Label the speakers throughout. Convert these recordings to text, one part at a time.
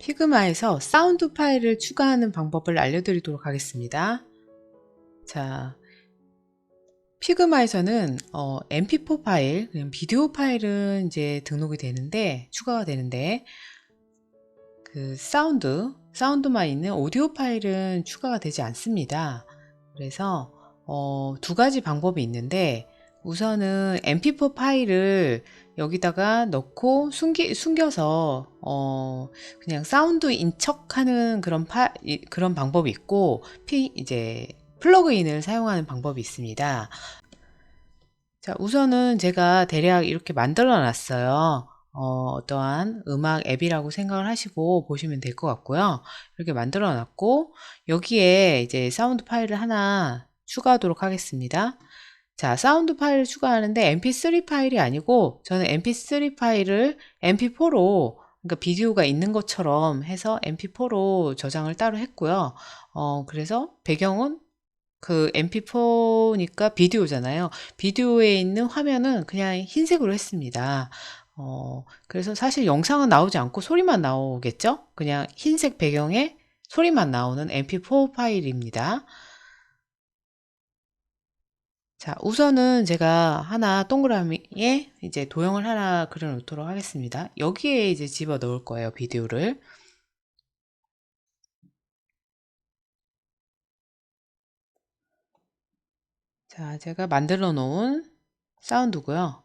Speaker 1: 피그마에서 사운드 파일을 추가하는 방법을 알려드리도록 하겠습니다. 자, 피그마에서는 어, MP4 파일, 그냥 비디오 파일은 이제 등록이 되는데 추가가 되는데 그 사운드, 사운드만 있는 오디오 파일은 추가가 되지 않습니다. 그래서 어, 두 가지 방법이 있는데 우선은 MP4 파일을 여기다가 넣고 숨기, 숨겨서 어, 그냥 사운드인 척하는 그런 파, 이- 그런 방법이 있고 피, 이제 플러그인을 사용하는 방법이 있습니다. 자, 우선은 제가 대략 이렇게 만들어 놨어요. 어, 어떠한 음악 앱이라고 생각을 하시고 보시면 될 것 같고요. 이렇게 만들어 놨고, 여기에 이제 사운드 파일을 하나 추가하도록 하겠습니다. 자, 사운드 파일을 추가하는데 mp3 파일이 아니고, 저는 mp3 파일을 mp4로, 그러니까 비디오가 있는 것처럼 해서 mp4로 저장을 따로 했고요. 어, 그래서 배경은 그 mp4니까 비디오잖아요. 비디오에 있는 화면은 그냥 흰색으로 했습니다. 어, 그래서 사실 영상은 나오지 않고 소리만 나오겠죠? 그냥 흰색 배경에 소리만 나오는 mp4 파일입니다. 자, 우선은 제가 하나 동그라미에 이제 도형을 하나 그려 놓도록 하겠습니다. 여기에 이제 집어 넣을 거예요, 비디오를. 자, 제가 만들어 놓은 사운드고요.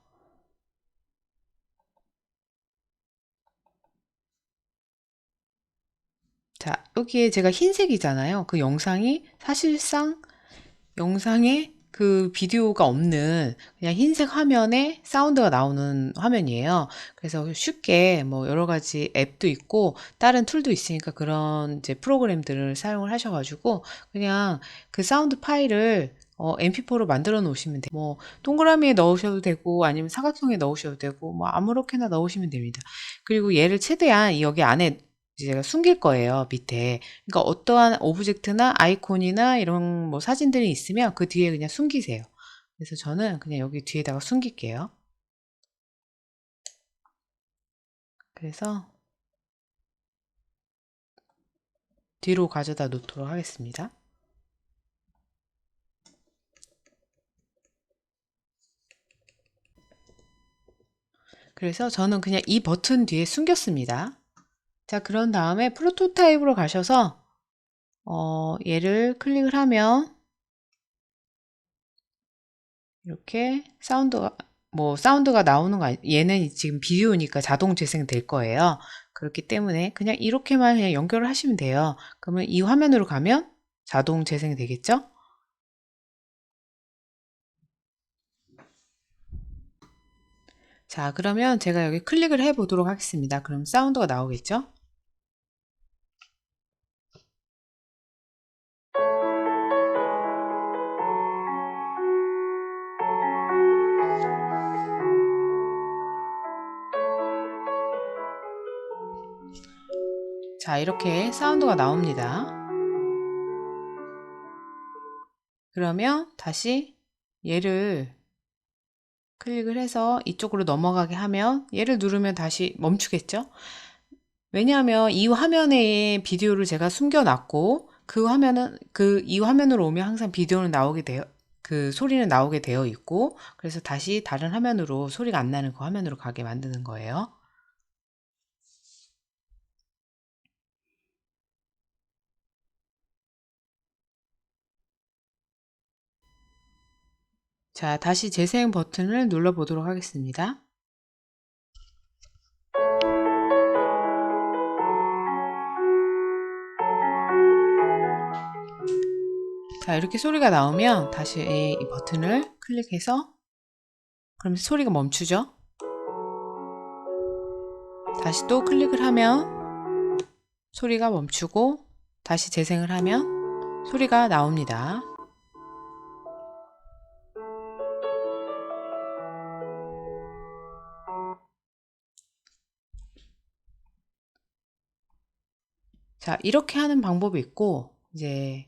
Speaker 1: 자, 여기에 제가 흰색이잖아요. 그 영상이 사실상 영상에 그 비디오가 없는 그냥 흰색 화면에 사운드가 나오는 화면이에요. 그래서 쉽게 뭐 여러 가지 앱도 있고 다른 툴도 있으니까 그런 이제 프로그램들을 사용을 하셔가지고 그냥 그 사운드 파일을 어, mp4로 만들어 놓으시면 돼요. 뭐 동그라미에 넣으셔도 되고 아니면 사각형에 넣으셔도 되고 뭐 아무렇게나 넣으시면 됩니다. 그리고 얘를 최대한 여기 안에 이제 제가 숨길 거예요, 밑에. 그러니까 어떠한 오브젝트나 아이콘이나 이런 뭐 사진들이 있으면 그 뒤에 그냥 숨기세요. 그래서 저는 그냥 여기 뒤에다가 숨길게요. 그래서 뒤로 가져다 놓도록 하겠습니다. 그래서 저는 그냥 이 버튼 뒤에 숨겼습니다. 자, 그런 다음에 프로토타입으로 가셔서 어, 얘를 클릭을 하면 이렇게 사운드가 뭐 사운드가 나오는 거 아니, 얘는 지금 비디오니까 자동 재생될 거예요. 그렇기 때문에 그냥 이렇게만 그냥 연결을 하시면 돼요. 그러면 이 화면으로 가면 자동 재생이 되겠죠? 자, 그러면 제가 여기 클릭을 해 보도록 하겠습니다. 그럼 사운드가 나오겠죠? 자, 이렇게 사운드가 나옵니다. 그러면 다시 얘를 클릭을 해서 이쪽으로 넘어가게 하면 얘를 누르면 다시 멈추겠죠? 왜냐하면 이 화면에 비디오를 제가 숨겨놨고 그 화면은 그 이 화면으로 오면 항상 비디오는 나오게 되어 그 소리는 나오게 되어 있고 그래서 다시 다른 화면으로 소리가 안 나는 그 화면으로 가게 만드는 거예요. 자, 다시 재생 버튼을 눌러 보도록 하겠습니다. 자, 이렇게 소리가 나오면 다시 이 버튼을 클릭해서 그럼 소리가 멈추죠? 다시 또 클릭을 하면 소리가 멈추고 다시 재생을 하면 소리가 나옵니다. 자, 이렇게 하는 방법이 있고, 이제,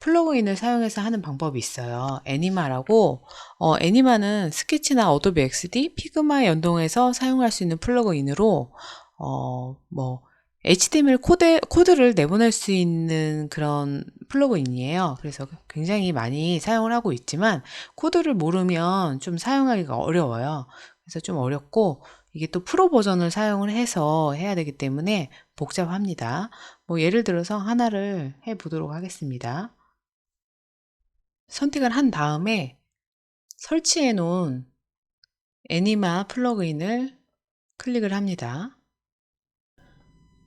Speaker 1: 플러그인을 사용해서 하는 방법이 있어요. 애니마라고, 어, 애니마는 스케치나 어도비 XD, 피그마 연동해서 사용할 수 있는 플러그인으로, 어, 뭐, HTML 코드, 코드를 내보낼 수 있는 그런 플러그인이에요. 그래서 굉장히 많이 사용을 하고 있지만 코드를 모르면 좀 사용하기가 어려워요. 그래서 좀 어렵고 이게 또 프로 버전을 사용을 해서 해야 되기 때문에 복잡합니다. 뭐 예를 들어서 하나를 해 보도록 하겠습니다. 선택을 한 다음에 설치해 놓은 애니마 플러그인을 클릭을 합니다.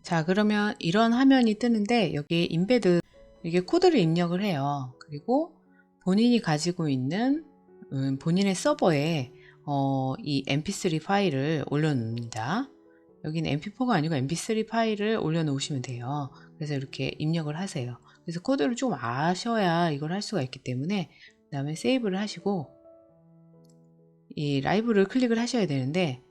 Speaker 1: 자, 그러면 이런 화면이 뜨는데 여기 인베드 이게 코드를 입력을 해요. 그리고 본인이 가지고 있는 음, 본인의 서버에 어, 이 mp3 파일을 올려놓습니다. 여기는 mp4가 아니고 mp3 파일을 올려놓으시면 돼요. 그래서 이렇게 입력을 하세요. 그래서 코드를 좀 아셔야 이걸 할 수가 있기 때문에 그 다음에 세이브를 하시고 이 라이브를 클릭을 하셔야 되는데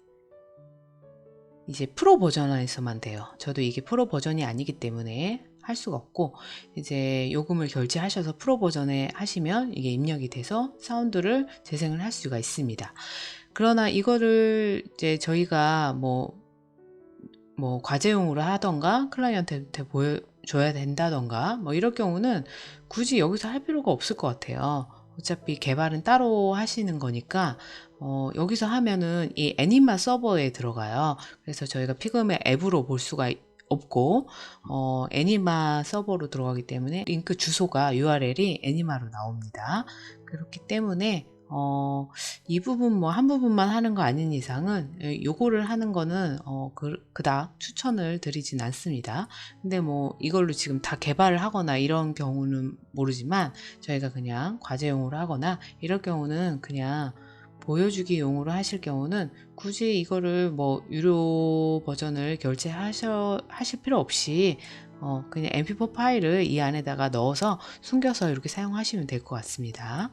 Speaker 1: 이제 프로 버전에서만 돼요. 저도 이게 프로 버전이 아니기 때문에 할 수가 없고 이제 요금을 결제하셔서 프로 버전에 하시면 이게 입력이 돼서 사운드를 재생을 할 수가 있습니다. 그러나 이거를 이제 저희가 뭐, 뭐 과제용으로 하던가 클라이언트한테 보여줘야 된다던가 뭐 이럴 경우는 굳이 여기서 할 필요가 없을 것 같아요. 어차피 개발은 따로 하시는 거니까 어, 여기서 하면은 이 애니마 서버에 들어가요. 그래서 저희가 피그의 앱으로 볼 수가 없고 어, 애니마 서버로 들어가기 때문에 링크 주소가 URL이 애니마로 나옵니다. 그렇기 때문에 어, 이 부분 뭐 한 부분만 하는 거 아닌 이상은 요거를 하는 거는 어, 그, 그닥 추천을 드리진 않습니다. 근데 뭐 이걸로 지금 다 개발을 하거나 이런 경우는 모르지만 저희가 그냥 과제용으로 하거나 이럴 경우는 그냥 보여주기 용으로 하실 경우는 굳이 이거를 뭐 유료 버전을 결제하셔 하실 필요 없이 어, 그냥 mp4 파일을 이 안에다가 넣어서 숨겨서 이렇게 사용하시면 될 것 같습니다.